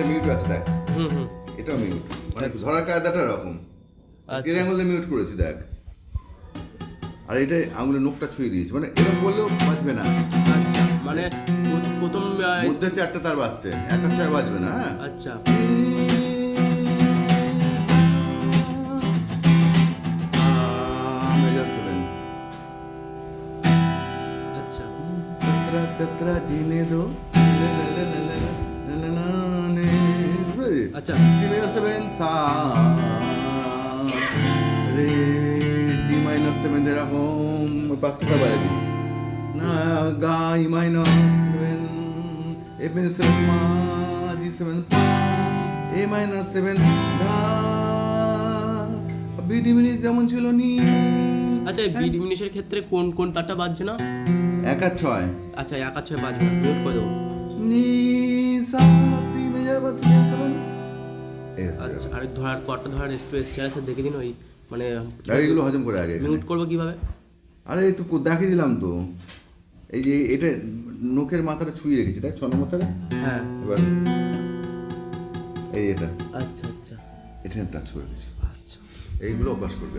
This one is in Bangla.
এটা মিউট আছে দেখ। হুম হুম। এটাও মিউট। মানে ধরার কায়দাটা এরকম। আচ্ছা। এর আঙুলে মিউট করেছি দেখ। আর এটা আঙুলের নখটা ছুঁয়ে দিয়েছি। মানে এরকম করলেও বাঁচবে না। আচ্ছা, মানে প্রথম মধ্যে চারটা তার বাজছে। এক ছয় বাজবে না হ্যাঁ? আচ্ছা। আচ্ছা। জিনে দো। আচ্ছা। সি মাইনাস সেভেন সা রে ডি মাইনাস সেভেন এরকম পাঁচটা বাজাবি না গা ই মাইনাস সেভেন এ পেন সেভেন মা জি সেভেন এ মাইনাস সেভেন গা। বি ডিমিনিস যেমন ছিল নি। আচ্ছা বি ডিমিনিশের ক্ষেত্রে কোন কোন তারটা বাজছে না? এক আর ছয়। আচ্ছা এক আর ছয় বাজবে নোট করে দেবো। নি সা সি মেজার সেভেন এই হচ্ছে আচ্ছা আর ধরার কটা ধরার একটু এক্সট্রা আছে দেখে দিন ওই মানে এগুলো হজম করে আগে। মিউট করব কীভাবে? আরে তো দেখিয়ে দিলাম তো। এই যে এটা নখের মাথাটা ছুঁয়ে রেখেছি তাই ছ নম্বর হ্যাঁ। এবার এই এটা। আচ্ছা আচ্ছা। এটা টাচ করে রেখেছি আচ্ছা। এইগুলো অভ্যাস করবে।